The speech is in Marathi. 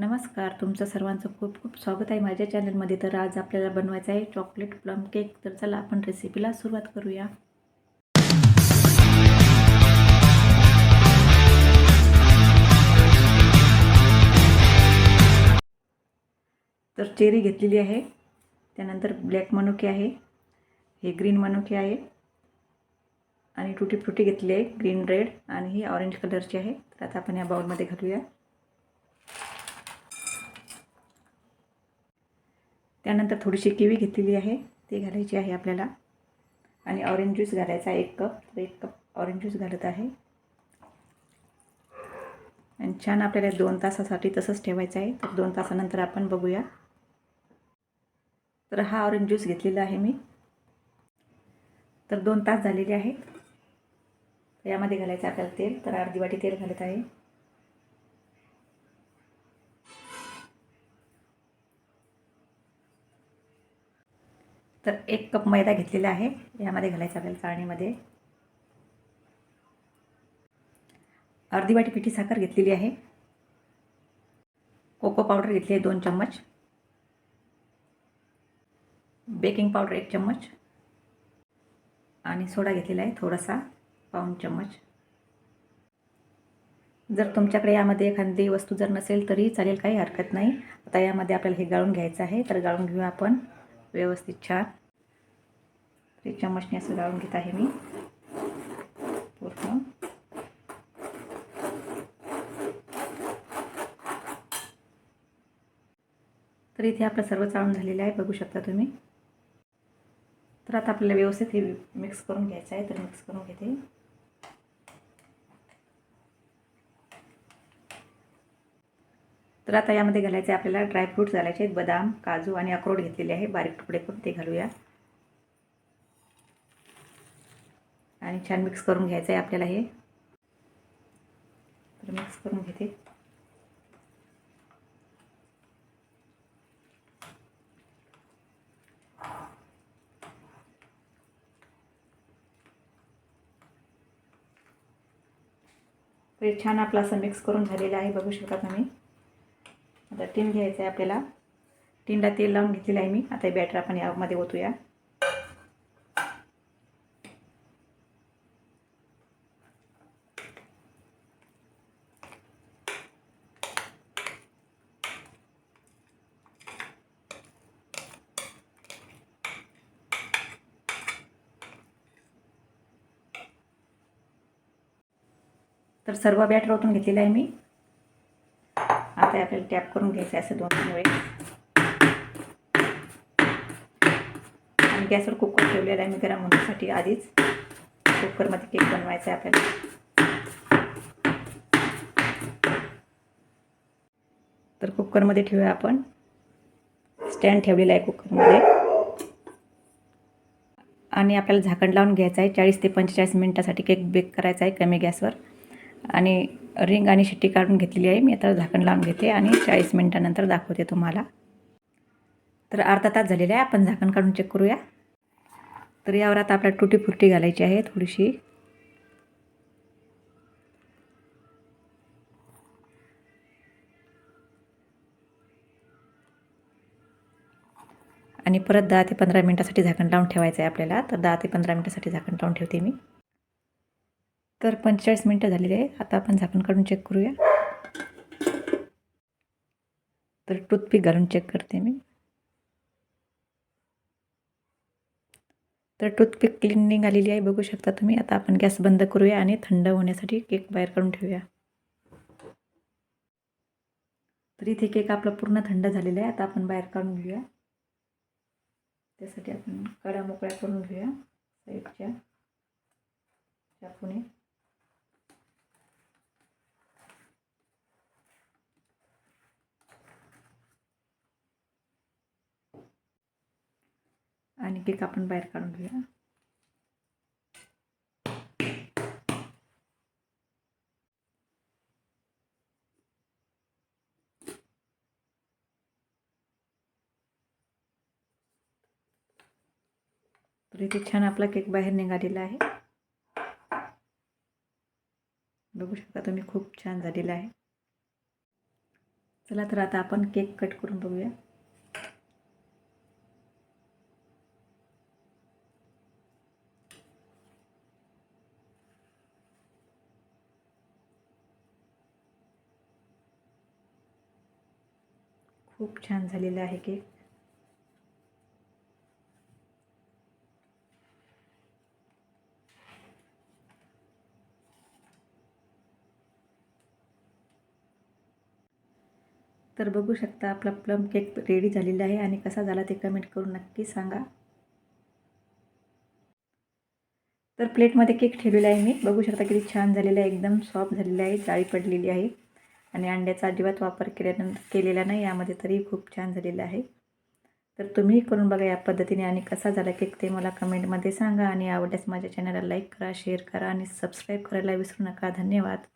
नमस्कार तुमचं सर्वांचं खूप खूप स्वागत आहे माझ्या चॅनलमध्ये. तर आज आपल्याला बनवायचं आहे चॉकलेट प्लम केक. तर चला आपण रेसिपीला सुरुवात करूया. तर चेरी घेतलेली आहे. त्यानंतर ब्लॅक मनुके आहे. हे ग्रीन मनुके आहे. आणि टुटी फ्रुटी घेतली आहे. ग्रीन रेड आणि ही ऑरेंज कलरची आहे. तर आता आपण या बाउलमध्ये घालूया. त्यानंतर थोडीशी किवी घेतलेली आहे ती घालायची आहे आपल्याला. आणि ऑरेंज ज्यूस घालायचा एक कप तर एक कप ऑरेंज ज्यूस घालत आहे. आणि छान आपल्याला दोन तासासाठी तसंच ठेवायचं आहे. तर दोन तासानंतर आपण बघूया. तर हा ऑरेंज ज्यूस घेतलेला आहे मी. तर दोन तास झालेले आहे. यामध्ये घालायचं आपल्याला तेल. तर अर्धी वाटी तेल घालत आहे. तर एक कप मैदा घेतलेला आहे. यामध्ये घालायचा आपल्याला चाळणीमध्ये. अर्धी वाटी पिठी साखर घेतलेली आहे. कोको पावडर घेतली आहे दोन चम्मच. बेकिंग पावडर एक चम्मच. आणि सोडा घेतलेला आहे थोडासा पाऊन चम्मच. जर तुमच्याकडे यामध्ये एखादी वस्तू जर नसेल तरी चालेल काही हरकत नाही. आता यामध्ये आपल्याला हे गाळून घ्यायचं आहे. तर गाळून घेऊया आपण. व्यवस्थित छान. ते चम्मचने असं गाळून घेत आहे मी. पूर्ण तर इथे आपलं सर्व चाळून झालेलं आहे बघू शकता तुम्ही. तर आता आपल्याला व्यवस्थित हे मिक्स करून घ्यायचं आहे तर मिक्स करून घेते. तर आता यामध्ये घालायचे आपल्याला ड्रायफ्रूट्स घालायचे आहेत. बदाम काजू आणि अक्रोड घेतलेले आहे. बारीक तुकडे करून ते घालूया. आणि छान मिक्स करून घ्यायचं आहे आपल्याला हे. तर मिक्स करून घेते. तर छान आपला असं मिक्स करून झालेला आहे. बघू शकता तुम्ही. आता टीन घ्यायचं आहे आपल्याला. टीनला तेल लावून घेतलेलं आहे मी. आता बॅटर आपण यामध्ये ओतूया. तर सर्व बॅटर ओतून घेतलेलं आहे मी. आता आपल्याला टॅप करून घ्यायचं आहे असं दोन तीन वेळेस. आणि गॅसवर कुकर ठेवलेला आहे मी गरम होण्यासाठी आधीच. कुकरमध्ये केक बनवायचा आहे आपल्याला. तर कुकरमध्ये ठेवूया आपण. स्टँड ठेवलेला आहे कुकरमध्ये आणि आपल्याला झाकण लावून घ्यायचं आहे. चाळीस ते पंचेचाळीस मिनटासाठी केक बेक करायचा आहे कमी गॅसवर. आणि रिंग आणि शिट्टी काढून घेतलेली आहे. मी आता झाकण लावून घेते आणि चाळीस मिनटानंतर दाखवते तुम्हाला. तर अर्धा तास झालेला आहे. आपण झाकण काढून चेक करूया. तर यावर आता आपल्याला तुटी फुटी घालायची आहे थोडीशी. आणि परत दहा ते पंधरा मिनटासाठी झाकण लावून ठेवायचं आहे आपल्याला. तर दहा ते पंधरा मिनटासाठी झाकण लावून ठेवते मी. तर पंचेचाळीस मिनटं झालेली आहे. आता आपण झाकण काढून चेक करूया. तर टूथपिक घालून चेक करते मी. तर टूथपिक क्लिनिंग आलेली आहे बघू शकता तुम्ही. आता आपण गॅस बंद करूया आणि थंड होण्यासाठी केक बाहेर काढून ठेवूया. तर इथे केक आपला पूर्ण थंड झालेला आहे. आता आपण बाहेर काढून घेऊया. त्यासाठी आपण कडा मोकळ्या करून घेऊया. साईडच्या. चाकूने आणि केक आपण बाहेर काढून घेऊया. तर इथे छान आपला केक बाहेर निघालेला आहे. बघू शकता तुम्ही खूप छान झालेला आहे. चला तर आता आपण केक कट करून बघूया. खूप छान झालेला आहे केक. तर बघू शकता आपला प्लम केक रेडी झालेला आहे आणि कसा झाला ते कमेंट करून नक्की सांगा. तर प्लेटमध्ये केक ठेवलेला आहे मी. बघू शकता किती छान झालेला आहे. एकदम सॉफ्ट झालेला आहे. जाळी पडलेली आहे. आणि अंड्याचा अजिबात वापर केल्यानंतर केलेला नाही यामध्ये तरी खूप छान झालेलं आहे. तर तुम्ही करून बघा या पद्धतीने आणि कसा झाला केक ते मला कमेंटमध्ये सांगा आणि आवडल्यास माझ्या चॅनलला लाईक करा शेअर करा आणि सबस्क्राईब करायला विसरू नका. धन्यवाद.